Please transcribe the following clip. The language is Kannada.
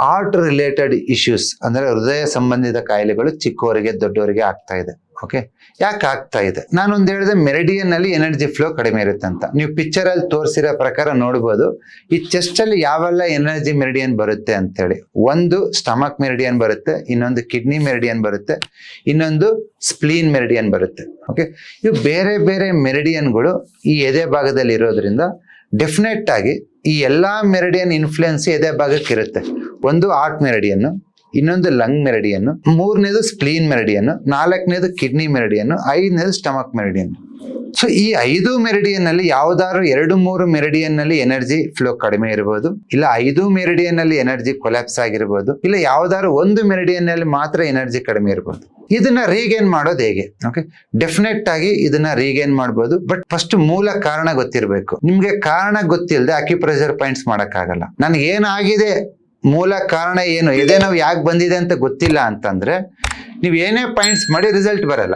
ಹಾರ್ಟ್ ರಿಲೇಟೆಡ್ ಇಶ್ಯೂಸ್ ಅಂದ್ರೆ ಹೃದಯ ಸಂಬಂಧಿತ ಕಾಯಿಲೆಗಳು ಚಿಕ್ಕವರಿಗೆ ದೊಡ್ಡವರಿಗೆ ಆಗ್ತಾ ಇದೆ. ಓಕೆ ಯಾಕೆ ಆಗ್ತಾ ಇದೆ? ನಾನೊಂದು ಹೇಳಿದೆ ಮೆರಿಡಿಯನ್ ಅಲ್ಲಿ ಎನರ್ಜಿ ಫ್ಲೋ ಕಡಿಮೆ ಇರುತ್ತೆ ಅಂತ. ನೀವು ಪಿಕ್ಚರ್ ಅಲ್ಲಿ ತೋರಿಸಿರೋ ಪ್ರಕಾರ ನೋಡ್ಬೋದು. ಈ ಚೆಸ್ಟಲ್ಲಿ ಯಾವೆಲ್ಲ ಎನರ್ಜಿ ಮೆರಿಡಿಯನ್ ಬರುತ್ತೆ ಅಂತೇಳಿ. ಒಂದು ಸ್ಟಮಕ್ ಮೆರಿಡಿಯನ್ ಬರುತ್ತೆ, ಇನ್ನೊಂದು ಕಿಡ್ನಿ ಮೆರಿಡಿಯನ್ ಬರುತ್ತೆ, ಇನ್ನೊಂದು ಸ್ಪ್ಲೀನ್ ಮೆರಿಡಿಯನ್ ಬರುತ್ತೆ. ಓಕೆ ಇವು ಬೇರೆ ಬೇರೆ ಮೆರಿಡಿಯನ್ಗಳು ಈ ಎದೆ ಭಾಗದಲ್ಲಿ ಇರೋದ್ರಿಂದ ಡೆಫಿನೆಟ್ ಆಗಿ ಈ ಎಲ್ಲಾ ಮೆರಿಡಿಯನ್ ಇನ್ಫ್ಲುಯೆನ್ಸ್ ಎದೆ ಭಾಗಕ್ಕೆ ಇರುತ್ತೆ ಒಂದು ಆರ್ಟ್ ಮೆರಿಡಿಯನ್ ಇನ್ನೊಂದು ಲಂಗ್ ಮೆರಡಿಯನ್ನು ಮೂರನೇದು ಸ್ಪ್ಲೀನ್ ಮೆರಡಿಯನ್ನು ನಾಲ್ಕನೇದು ಕಿಡ್ನಿ ಮೆರಿಡಿಯನ್ ಐದನೇದು ಸ್ಟಮಕ್ ಮೆರಿಡಿಯನ್ ಸೊ ಈ ಐದು ಮೆರಡಿಯನ್ನಲ್ಲಿ ಯಾವ್ದಾದ್ರು ಎರಡು, ಮೂರು ಮೆರಡಿಯನ್ನಲ್ಲಿ ಎನರ್ಜಿ ಫ್ಲೋ ಕಡಿಮೆ ಇರಬಹುದು ಇಲ್ಲ ಐದು ಮೆರಡಿಯನ್ನಲ್ಲಿ ಎನರ್ಜಿ ಕೊಲ್ಯಾಪ್ಸ್ ಆಗಿರ್ಬೋದು, ಇಲ್ಲ ಯಾವ್ದಾದ್ರು ಒಂದು ಮೆರಡಿಯನ್ನಲ್ಲಿ ಮಾತ್ರ ಎನರ್ಜಿ ಕಡಿಮೆ ಇರಬಹುದು ಇದನ್ನ ರೀಗೇನ್ ಮಾಡೋದು ಹೇಗೆ? ಓಕೆ ಡೆಫಿನೆಟ್ ಆಗಿ ಇದನ್ನ ರೀಗೇನ್ ಮಾಡ್ಬೋದು ಬಟ್ ಫಸ್ಟ್ ಮೂಲ ಕಾರಣ ಗೊತ್ತಿರಬೇಕು. ನಿಮ್ಗೆ ಕಾರಣ ಗೊತ್ತಿಲ್ಲದೆ ಅಕ್ಯುಪ್ರೆಷರ್ ಪಾಯಿಂಟ್ಸ್ ಮಾಡೋಕ್ಕಾಗಲ್ಲ. ನನ್ಗೆ ಏನಾಗಿದೆ ಮೂಲ ಕಾರಣ ಏನು? ಎದೆ ನಾವು ಯಾಕೆ ಬಂದಿದೆ ಅಂತ ಗೊತ್ತಿಲ್ಲ ಅಂತಂದ್ರೆ, ನೀವು ಏನೇ ಪಾಯಿಂಟ್ಸ್ ಮಾಡಿ ರಿಸಲ್ಟ್ ಬರಲ್ಲ.